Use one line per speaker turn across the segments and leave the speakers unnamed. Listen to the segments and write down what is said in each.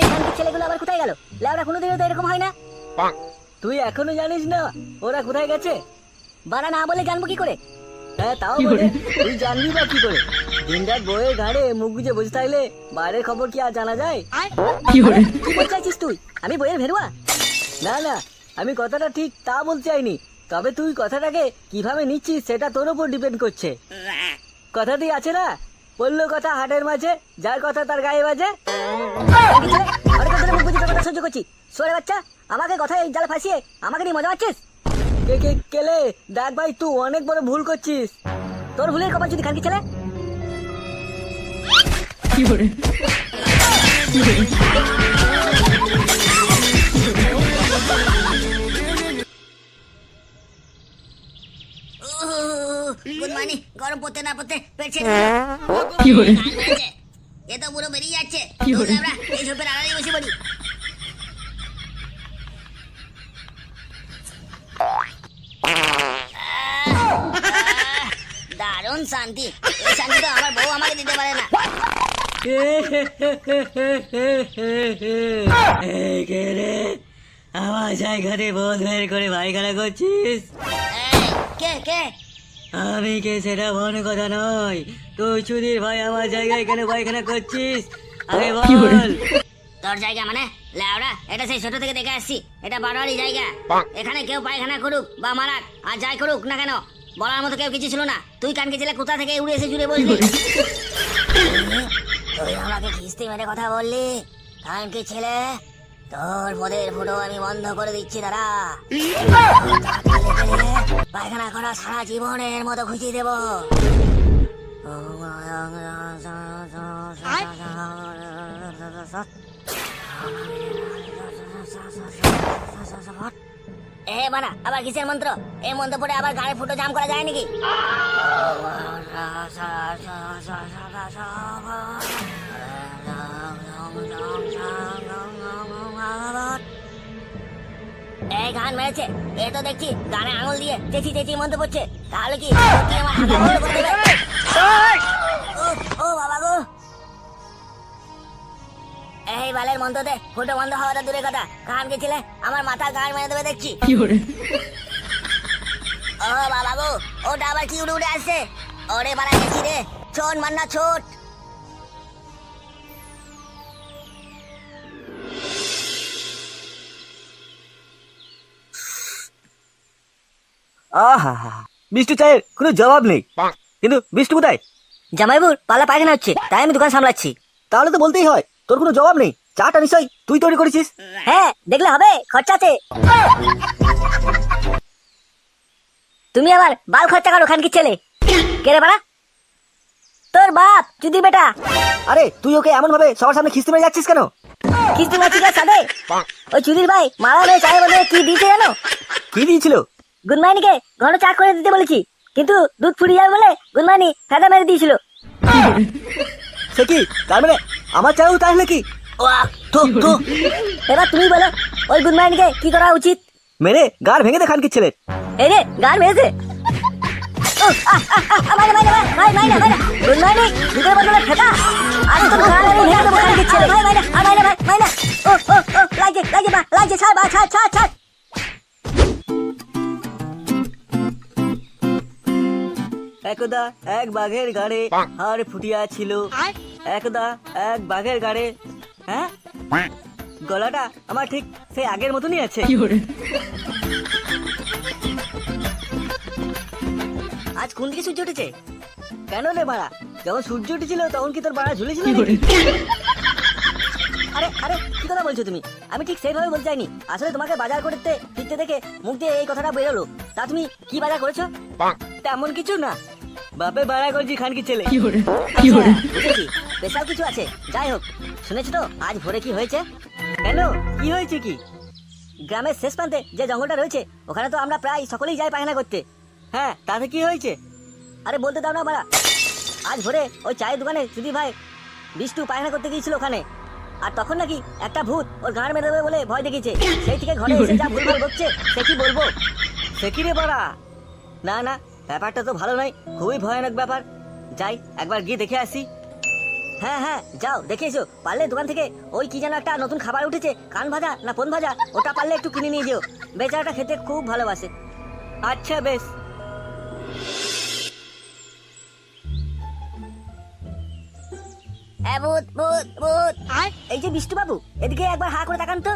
এই শান্তির ছেলেগুলো আবার কোথায় গেল? লেওরা কোনোদিনও তো এরকম হয় না।
তুই এখনও জানিস না ওরা কোথায় গেছে?
বাড়া না বলে জানব কি করে?
হ্যাঁ তাও বলে তুই জানবি বা কি করে? দিনরাত বইয়ের ঘাড়ে মুখ গুজে বসে থাকলে বাইরের খবর কি আর জানা যায়?
কি চাইছিস তুই? আমি বইয়ের ভেরুয়া?
না না আমি কথাটা ঠিক তা বলতে চাইনি। তবে তুই কথাটাকে কীভাবে নিচ্ছিস সেটা তোর উপর ডিপেন্ড করছে। কথাটি আছে না? বলল কথা হাটের মাঝে, যার কথা তার গায়ে বাজে।
কথা সহ্য করছি। সোরে বাচ্চা, আমাকে কথা এই জাল ফাঁসিয়ে আমাকে নিয়ে মজা পাচ্ছিস?
কে কে কেলে দেখ ভাই, তুই অনেক বড় ভুল করছিস।
তোর ভুলের কপাল যদি খানকি ছেলে?
গুড গরম পড়তে না পড়তে পেটছে এ তো পুরো বেরিয়ে যাচ্ছে আমরা এই ঝোপের আড়ালে বসে পড়ি দারুণ শান্তি এই শান্তি তো আমার বউ আমাকে দিতে পারে না
কে আমার জায়গাতে বোধ বের করে পায়খানা করছিস
কে কে
আমি কে সেটা মনে কথা নয়? তুই চুদির ভাই আমার জায়গায় কেন পায়খানা করছিস? আরে বল।
তোর জায়গা মানে? লেওড়া এটা সেই ছোট থেকে দেখে আসছি। এটা বারোয়ারি জায়গা। এখানে কেউ পায়খানা করুক বা মারাক আর যাই করুক না কেন বলার মতো কেউ কিছু ছিল না। তুই কানকে ছেলে কোথা থেকে উড়ে এসে জুড়ে বসলি তুই আমাকে খিস্তি মেরে কথা বললি? কানকে ছেলে তোর পদের ফুটো আমি বন্ধ করে দিচ্ছি দাঁড়া। করা সারা জীবনের মতো খুঁজে দেব। এ বানা আবার কিসের মন্ত্র? এই মন্ত্র পড়ে আবার গায়ে ফুটো জাম করা যায় নাকি? এই গান মেরেছে। এ তো দেখছি গানে আঙুল দিয়ে চেঁচি চেঁচি তাহলে কি আমার করে দেবে? ও, বাবা গো। এই বালের ফুটো বন্ধ হওয়াটা দূরে কথা। কান গেছিলে? আমার মাথা গান মেরে দেবে দেখছি। ও বাবা গো ওটা আবার কি উড়ে উড়ে আসছে? ওরে বাড়া গেছি রে। ছোট মান্না ছোট
আহা মিষ্টি চায়ের কোনো জবাব নেই। কিন্তু মিষ্টি কোথায়?
জামাইবুর পালা পায়খানা হচ্ছে। তাই আমি দোকান সামলাচ্ছি।
তাহলে তো বলতেই হয় তোর কোনো জবাব নেই। চাটা নিশ্চয় তুই তৈরি করেছিস?
হ্যাঁ দেখলে হবে খরচা আছে। তুমি আবার বাল খরচা করো খানকি ছেলে। কে রে বাড়া? তোর বাপ যদি বেটা।
আরে তুই ওকে এমন ভাবে সবার সামনে খিস্তি মেরে যাচ্ছিস কেন?
কিস্তি মাছিকার সাথে? ওই চুদির ভাই মারা মেয়ে চায় বলে কি দিয়েছে জানো?
কি দিয়েছিল?
গুনমাইনিকে ঘন চা করে দিতে বলেছি। কিন্তু দুধ ফুরিয়ে যাবে বলে গুনমাইনি ফেদা মেরে দিয়েছিল।
সে কি? তার মানে আমার কি?
ওয়াক, থু, থু। এবার তুমি বলো ওই গুনমাইনিকে কি করা উচিত?
মেরে গাড় ভেঙে দে খানকির ছেলে
এই রে গান মেরেছে উহ, আহ, আহ, আহ, আহ, মাইনা,
একদা এক বাঘের গাড়ে হাড় ফুটিয়া ছিল। একদা এক বাঘের গাড়ে। হ্যাঁ? গলাটা আমার ঠিক সেই আগের মতনই আছে।
আজ কোন দিকে সূর্য উঠেছে?
কেন রে বাড়া যখন সূর্য উঠেছিল তখন কি তোর বাড়া ঝুলেছিল?
আরে আরে কি কথা বলছো তুমি? আমি ঠিক সেইভাবে বলতে চাইনি। আসলে তোমাকে বাজার করতে ফিরতে দেখে মুখ দিয়ে এই কথাটা বেরোলো। তা তুমি কি বাজার করেছ?
তেমন কিছু না। বাপে বাড়া করছি খানকির ছেলে।
আচ্ছা, স্পেশাল কিছু আছে যাই হোক শুনেছো তো আজ ভোরে কি হয়েছে?
কেন? কি হয়েছে কি?
গ্রামের শেষ প্রান্তে যে জঙ্গলটা রয়েছে ওখানে তো আমরা প্রায় সকলেই যাই পায়না করতে।
হ্যাঁ তাতে কি হয়েছে?
আরে বলতে দাও না বাড়া। আজ ভোরে ওই চায়ের দোকানে সুদি ভাই বিষ্টু পায়খানা করতে গিয়েছিল ওখানে। আর তখন নাকি একটা ভূত ওর গাঁড় মেরে দেবে বলে ভয় দেখিয়েছে। সেই থেকে ঘরে এসে যা ভুলভাল বকছে সে কি বলব?
সে কি রে বাড়া? না না ব্যাপারটা তো ভালো নয় খুবই ভয়ানক ব্যাপার। যাই একবার গিয়ে দেখে আসি।
হ্যাঁ হ্যাঁ যাও দেখে এসো। পারলে দোকান থেকে ওই কি যেন একটা নতুন খাবার উঠেছে কান ভাজা না পন ভাজা ওটা পারলে একটু কিনে নিয়ে যেও। বেচারাটা খেতে খুব ভালোবাসে।
আচ্ছা বেশ।
এ ভূত ভূত ভূত।
এই যে বিষ্টু বাবু এদিকে একবার হা করে তাকান তো।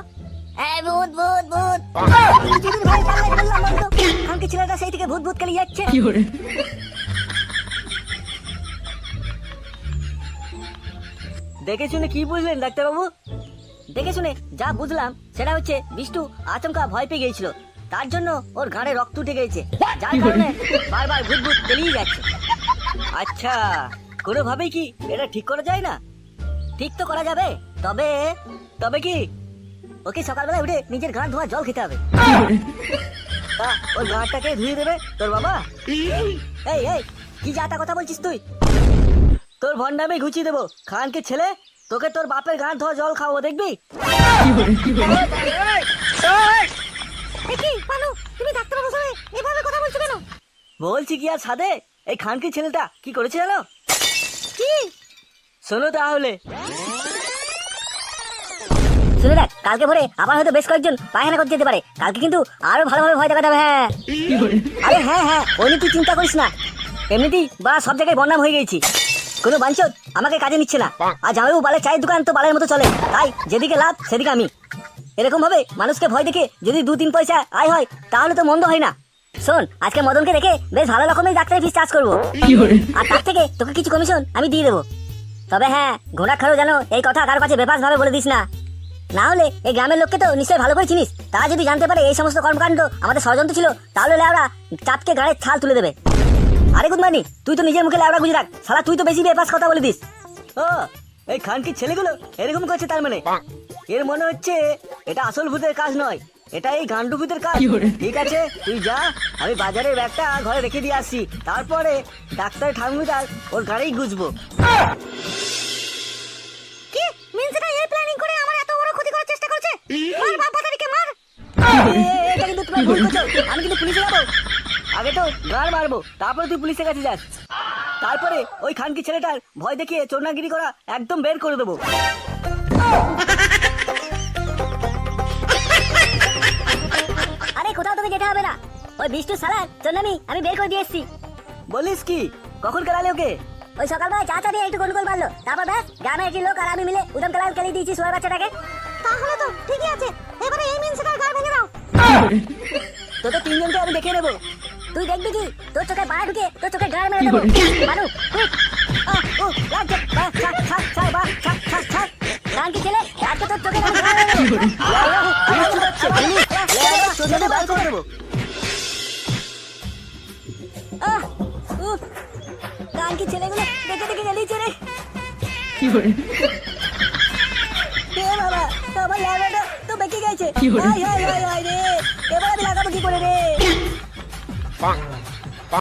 এ ভূত ভূত ভূত।
খানকে ছেলেটা সেই থেকে ভূত ভূত খেলে যাচ্ছে
দেখে শুনে কি বুঝলেন ডাক্তারবাবু?
দেখে শুনে যা বুঝলাম সেটা হচ্ছে বিষ্টু আচমকা ভয় পেয়ে গিয়েছিল। তার জন্য ওর ঘাড়ে রক্ত উঠে গেছে যার কারণে বারবার ভূত ভূত পেরিয়ে যাচ্ছে।
আচ্ছা কোনো কোনোভাবেই কি এটা ঠিক করা যায় না?
ঠিক তো করা যাবে তবে
তবে কি?
ওকে সকালবেলা উঠে নিজের ঘাড় ধোয়া জল খেতে হবে।
তা, ওই গাঁটটাকে ধুয়ে দেবে তোর বাবা।
এই এই কি যা কথা বলছিস তুই?
তোর ভন্ডামে ঘুচিয়ে দেবো। খানকে ছেলে তোকে তোর বাপের ধোয়া জল দেখবি?
তুমি এভাবে কথা বলছো কেন?
বলছি কি আর সাদে? এই খানকি ছেলেটা কি করেছে জানো?
কি?
শোনো তাহলে।
শুনে দেখ, কালকে ভোরে আবার হয়তো বেশ কয়েকজন পায়খানা করতে যেতে পারে। কালকে কিন্তু আরও ভালোভাবে ভয় দেখাতে হবে হ্যাঁ। আরে হ্যাঁ হ্যাঁ ওই নিয়ে তুই চিন্তা করিস না। এমনিতেই বা সব জায়গায় বন্যাম হয়ে গেছি। কোনো বাঞ্চত আমাকে কাজে নিচ্ছে না। আর জামাইবু বালের চায়ের দোকান তো বালের মতো চলে। তাই যেদিকে লাভ, সেদিকে আমি। এরকম ভাবে মানুষকে ভয় দেখে যদি দু তিন পয়সা আয় হয়, তাহলে তো মন্দ হয় না। শোন, আজকে মদনকে দেখে বেশ ভালো রকমের ডাক্তারি ফিস চার্জ করব। আর তার থেকে তোকে কিছু কমিশন আমি দিয়ে দেবো। তবে হ্যাঁ ঘোড়া খারো জানো এই কথা কারও কাছে বেপাস ভাবে বলে দিস না। না হলে এই গ্রামের লোককে তো নিশ্চয়ই ভালো করে চিনিস। তারা যদি জানতে পারে এই সমস্ত কর্মকাণ্ড আমাদের ষড়যন্ত্র ছিল তাহলে লেওড়া চাপকে গাড়ির ছাল তুলে দেবে। আরে গুদমানি তুই তো নিজের মুখে লেওড়া গুজরাট। সালা তুই তো বেশি বেপাস কথা বলে দিস।
ও এই খানকি ছেলেগুলো এরকম করছে তার মানে? এর মনে হচ্ছে এটা আসল ভূতের কাজ নয় এটা এই গান্ডু ভূতের কাজ। ঠিক আছে তুই যা আমি বাজারের ব্যাগটা ঘরে রেখে দিয়ে আসছি। তারপরে ডাক্তার ঠাকুরদার ওর গাড়ি গুজবো আগে তো গাড় মারবো তারপরে তুই পুলিশের কাছে যাস তারপরে ওই খানকি ছেলেটার ভয় দেখিয়ে চোরনাগিরি করা একদম বের করে দেবো
আরে কোথাও তোকে যেতে হবে না ওই বিষ্টু সালার জন্য আমি বের করে দিয়ে এসেছি
বলিস কি কখন কেলালে ওকে
ওই সকালবেলা চা চা দিয়ে একটু গন্ডগোল মারলো তারপর ব্যাস গ্রামের একটি লোক আর আমি মিলে উদম কালার খেলে দিয়েছি সোয়া বাচ্চাটাকে তাহলে তো ঠিকই আছে। এবারে এই দাও
তোদের তিনজনকে আমি দেখে নেব।
তুই দেখবি কি? তোর চোখে পা ঢুকে তোর চোখে গাড় মেরে দেবো। মানু কুইক আহ ও লাগছে বা ছাক ছাক ছাক বা ছাক ছাক ছাক গান কি ছেলে আজকে তোর চোখে গাড় দেবো।
লেওড়া, পুলিশ ছুটাচ্ছে, পুলিশ। লেওড়া, তোদেরকে বার করে দেবো
আহ উফ গান কি ছেলেগুলো দেখে দেখে রে এ বাবা আমার বেঁকে হাই হাই হাই হাই রে। এবার আমি লাগাবো কি করে রে?